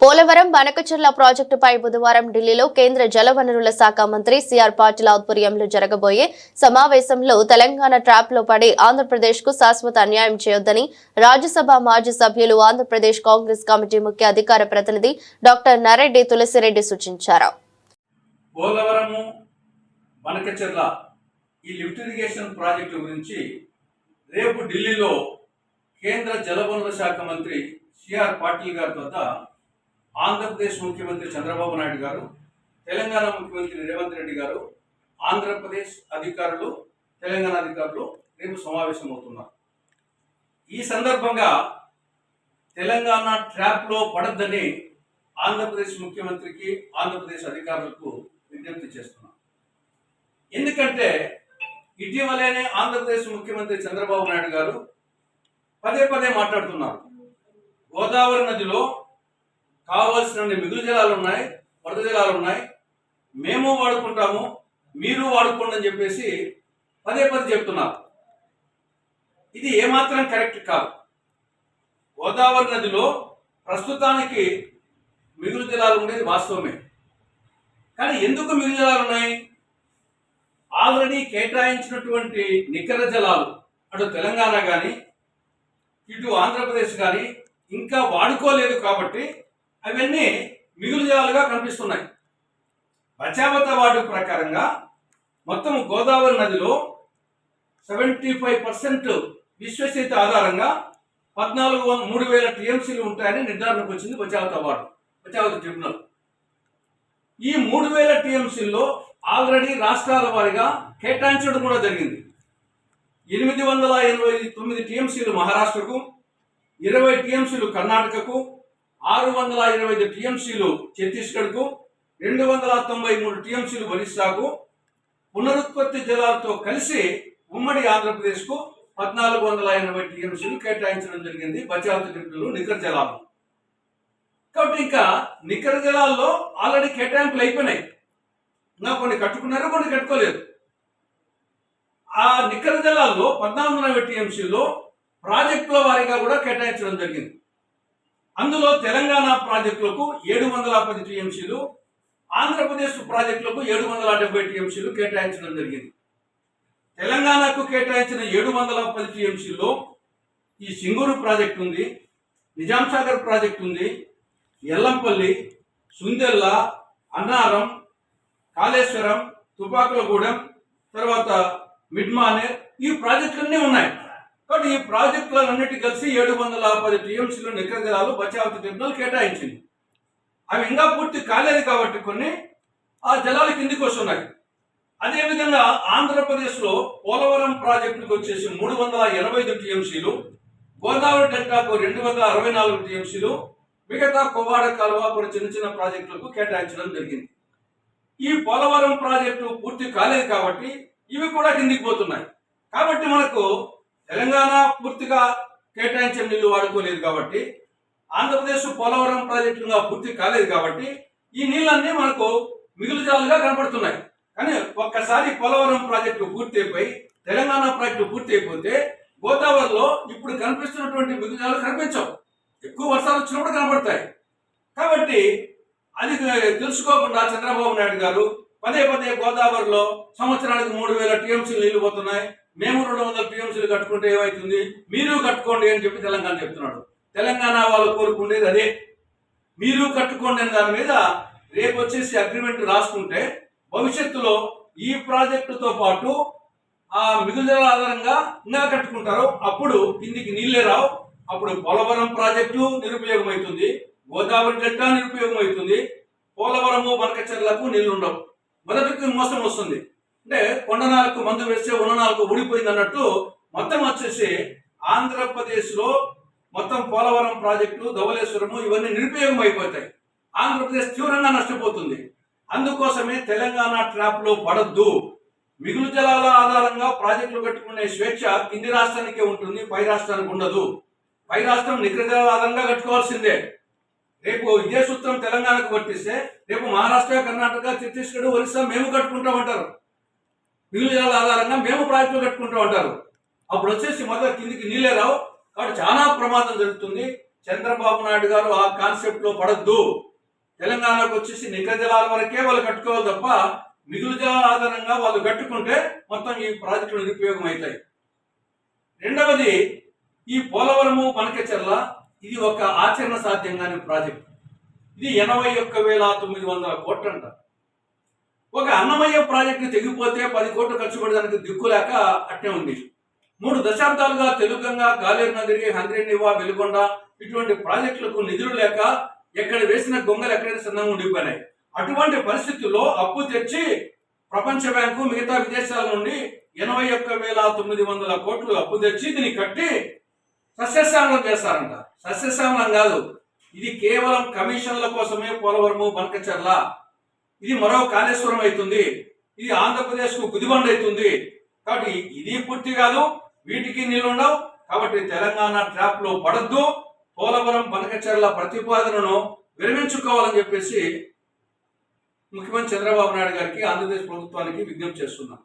పోలవరం బనకచర్ల ప్రాజెక్టుపై బుధవారం ఢిల్లీలో కేంద్ర జలవనరుల శాఖ మంత్రి సిఆర్ పాటిల్ ఆధ్వర్యంలో జరగబోయే సమావేశంలో తెలంగాణ ట్రాప్లో పడి ఆంధ్రప్రదేశ్కు శాశ్వత అన్యాయం చేయొద్దని రాజ్యసభ మాజీ సభ్యులు ఆంధ్రప్రదేశ్ కాంగ్రెస్ కమిటీ ముఖ్య అధికార ప్రతినిధి డాక్టర్ నరెడ్డి తులసిరెడ్డి సూచించారు. పోలవరము ఈ లిఫ్ట్ ఇరిగేషన్ ప్రాజెక్టు గురించి రేపు ఢిల్లీలో కేంద్ర జలవనరుల శాఖ మంత్రి సిఆర్ పాటిల్ గారి వద్ద ఆంధ్రప్రదేశ్ ముఖ్యమంత్రి చంద్రబాబు నాయుడు గారు తెలంగాణ ముఖ్యమంత్రి రేవంత్ రెడ్డి గారు ఆంధ్రప్రదేశ్ అధికారులు తెలంగాణ అధికారులు రేపు సమావేశమవుతున్నారు. ఈ సందర్భంగా తెలంగాణ ట్రాప్లో పడద్దని ఆంధ్రప్రదేశ్ ముఖ్యమంత్రికి ఆంధ్రప్రదేశ్ అధికారులకు విజ్ఞప్తి చేస్తున్నాం. ఎందుకంటే ఇటీవలనే ఆంధ్రప్రదేశ్ ముఖ్యమంత్రి చంద్రబాబు నాయుడు గారు పదే పదే మాట్లాడుతున్నారు. గోదావరి నదిలో కావాల్సిన మిగులు జలాలు ఉన్నాయి వరద జలాలు ఉన్నాయి. మేము వాడుకుంటాము మీరు వాడుకోండి అని చెప్పేసి పదే పదే చెప్తున్నారు. ఇది ఏమాత్రం కరెక్ట్ కాదు. గోదావరి నదిలో ప్రస్తుతానికి మిగులు జలాలు ఉండేది వాస్తవమే. కానీ ఎందుకు మిగులు జలాలు ఉన్నాయి? ఆల్రెడీ కేటాయించినటువంటి నికర జలాలు అటు తెలంగాణ కానీ ఇటు ఆంధ్రప్రదేశ్ కానీ ఇంకా వాడుకోలేదు కాబట్టి అవన్నీ మిగులు జలాలుగా కనిపిస్తున్నాయి. బచావత వార్డు ప్రకారంగా మొత్తం గోదావరి నదిలో సెవెంటీ ఫైవ్ పర్సెంట్ విశ్వసనీయత ఆధారంగా పద్నాలుగు మూడు వేల టీఎంసీలు ఉంటాయని నిర్ధారణకు వచ్చింది బచావత వార్డు బచావత ట్రిబ్యునల్. ఈ మూడు వేల టీఎంసీల్లో ఆల్రెడీ రాష్ట్రాల వారీగా కేటాయించడం కూడా జరిగింది. ఎనిమిది వందల ఎనభై తొమ్మిది టీఎంసీలు మహారాష్ట్రకు ఇరవై టీఎంసీలు కర్ణాటకకు ఆరు వందల ఇరవై ఐదు టీఎంసీలు ఛత్తీస్గఢ్కు రెండు వందల తొంభై మూడు టీఎంసీలు ఒరిస్సాకు పునరుత్పత్తి జలాలతో కలిసి ఉమ్మడి ఆంధ్రప్రదేశ్కు పద్నాలుగు వందల ఎనభై టీఎంసీలు కేటాయించడం జరిగింది బచావత డిప్యూలు నికర జలాలు. కాబట్టి ఇంకా నికర జలాల్లో ఆల్రెడీ కేటాయింపులు అయిపోయినాయి. నా కొన్ని కట్టుకున్నారు కొన్ని కట్టుకోలేదు. ఆ నికర జలాల్లో పద్నాలుగు వందల టీఎంసీలో ప్రాజెక్టుల వారీగా కూడా కేటాయించడం జరిగింది. అందులో తెలంగాణ ప్రాజెక్టులకు ఏడు వందల పది టీఎంసీలు ఆంధ్రప్రదేశ్ ప్రాజెక్టులకు ఏడు వందల డెబ్బై టీఎంసీలు కేటాయించడం జరిగింది. తెలంగాణకు కేటాయించిన ఏడు వందల పది టీఎంసీలో ఈ సింగూరు ప్రాజెక్ట్ ఉంది నిజాం సాగర్ ప్రాజెక్ట్ ఉంది ఎల్లంపల్లి సుందెల్ల అన్నారం కాళేశ్వరం తుపాకులగూడెం తర్వాత మిడ్మానేర్ ఈ ప్రాజెక్టులన్నీ ఉన్నాయి. కాబట్టి ఈ ప్రాజెక్టులన్నిటి కలిసి ఏడు వందల పది టీఎంసీలు నికర జలాలు బచావతి ట్రిబ్యునల్ కేటాయించింది. అవి ఇంకా పూర్తి కాలేదు కాబట్టి కొన్ని ఆ జలాలు కిందికి వస్తున్నాయి. అదేవిధంగా ఆంధ్రప్రదేశ్లో పోలవరం ప్రాజెక్టుకు వచ్చేసి మూడు వందల ఎనభై ఐదు టీఎంసీలు గోదావరి డెల్టాకు రెండు వందల అరవై నాలుగు టీఎంసీలు మిగతా కొవ్వాడ కాలువ కొన్ని చిన్న చిన్న ప్రాజెక్టులకు కేటాయించడం జరిగింది. ఈ పోలవరం ప్రాజెక్టు పూర్తి కాలేదు కాబట్టి ఇవి కూడా కిందికి పోతున్నాయి. కాబట్టి మనకు తెలంగాణ పూర్తిగా కేటాయించిన నీళ్ళు వాడుకోలేదు కాబట్టి ఆంధ్రప్రదేశ్ పోలవరం ప్రాజెక్టుగా పూర్తి కాలేదు కాబట్టి ఈ నీళ్ళన్నీ మనకు మిగులు జాలుగా కనపడుతున్నాయి. కానీ ఒక్కసారి పోలవరం ప్రాజెక్టు పూర్తి అయిపోయి తెలంగాణ ప్రాజెక్టు పూర్తి అయిపోతే గోదావరిలో ఇప్పుడు కనిపిస్తున్నటువంటి మిగులు కనిపించవు. ఎక్కువ వర్షాలు వచ్చినప్పుడు కనబడతాయి కాబట్టి అది తెలుసుకోకుండా చంద్రబాబు నాయుడు గారు పదే పదే గోదావరిలో సంవత్సరానికి మూడు వేల టీఎంసీ నీళ్ళు పోతున్నాయి. మేము రెండు వందల టీఎంసీలు కట్టుకుంటే ఏమవుతుంది మీరు కట్టుకోండి అని చెప్పి తెలంగాణ చెప్తున్నాడు. తెలంగాణ వాళ్ళు కోరుకునేది అదే. మీరు కట్టుకోండి అనే దాని మీద రేపు వచ్చేసి అగ్రిమెంట్ రాసుకుంటే భవిష్యత్తులో ఈ ప్రాజెక్టుతో పాటు ఆ మిగులుదల ఆధారంగా ఇంకా కట్టుకుంటారు అప్పుడు కిందికి నీళ్ళే రావు. అప్పుడు పోలవరం ప్రాజెక్టు నిరుపయోగం అవుతుంది గోదావరి డెల్టా నిరుపయోగమవుతుంది పోలవరము బనకచెర్లకు నీళ్ళు ఉండవు మొదటికి మోసం వస్తుంది. అంటే కొండనాలకు మందు వేస్తే ఉన్ననాలకు ఊడిపోయింది అన్నట్టు మొత్తం వచ్చేసి ఆంధ్రప్రదేశ్లో మొత్తం పోలవరం ప్రాజెక్టులు ధవలేశ్వరము ఇవన్నీ నిరుపయోగం అయిపోతాయి. ఆంధ్రప్రదేశ్ తీవ్రంగా నష్టపోతుంది. అందుకోసమే తెలంగాణ ట్రాప్లో పడద్దు. మిగులు జలాల ఆధారంగా ప్రాజెక్టులు కట్టుకునే స్వేచ్ఛ కింది రాష్ట్రానికే ఉంటుంది పై రాష్ట్రానికి ఉండదు. పై రాష్ట్రం నిగ్ర జలాల ఆధారంగా కట్టుకోవాల్సిందే. రేపు ఇదే సూత్రం తెలంగాణకు వర్తిస్తే రేపు మహారాష్ట్ర కర్ణాటక ఛత్తీస్గఢ్ ఒరిస్సా మేము కట్టుకుంటామంటారు. మిగులు జలాల ఆధారంగా మేము ప్రాజెక్టులు కట్టుకుంటూ ఉంటారు అప్పుడు వచ్చేసి మొదట కిందికి నీళ్ళే రావు. కాబట్టి చాలా ప్రమాదం జరుగుతుంది. చంద్రబాబు నాయుడు గారు ఆ కాన్సెప్ట్లో పడద్దు. తెలంగాణకు వచ్చేసి నిఖర జలాల వరకే వాళ్ళు కట్టుకోవాలి తప్ప మిగులు జలాల ఆధారంగా వాళ్ళు కట్టుకుంటే మొత్తం ఈ ప్రాజెక్టులు నిరుపయోగం అవుతాయి. రెండవది ఈ పోలవరము మనకచెర్ల ఇది ఒక ఆచరణ సాధ్యంగానే ప్రాజెక్ట్. ఇది ఎనభై ఒక్క వేల తొమ్మిది వందల కోట్లంట. ఒక అన్నమయ్య ప్రాజెక్టు తెగిపోతే పది కోట్లు ఖర్చు పెట్టడానికి దిక్కు లేక అట్టే ఉంది. మూడు దశాబ్దాలుగా తెలుగంగా గాలేరు నగరి హంద్రేనివా వెలుగొండ ఇటువంటి ప్రాజెక్టులకు నిధులు లేక ఎక్కడ వేసిన గొంగలు ఎక్కడైతే సిద్ధంగా ఉండిపోయినాయి. అటువంటి పరిస్థితుల్లో అప్పు తెచ్చి ప్రపంచ బ్యాంకు మిగతా విదేశాల నుండి ఎనభై ఒక్క వేల తొమ్మిది వందల కోట్లు అప్పు తెచ్చి దీన్ని కట్టి సస్యశ్యామలం చేస్తారంట. సస్యశ్యామలం కాదు. ఇది కేవలం కమిషన్ల కోసమే పోలవరము బనకచర్ల. ఇది మరో కాళేశ్వరం అవుతుంది. ఇది ఆంధ్రప్రదేశ్కు గుదిబండ అవుతుంది. కాబట్టి ఇది పూర్తి కాదు వీటికి నీళ్ళు ఉండవు కాబట్టి తెలంగాణ ట్రాప్లో పడద్దు. పోలవరం బనకచర్ల ప్రతిపాదనను విరమించుకోవాలని చెప్పేసి ముఖ్యమంత్రి చంద్రబాబు నాయుడు గారికి ఆంధ్రప్రదేశ్ ప్రభుత్వానికి విజ్ఞప్తి చేస్తున్నాం.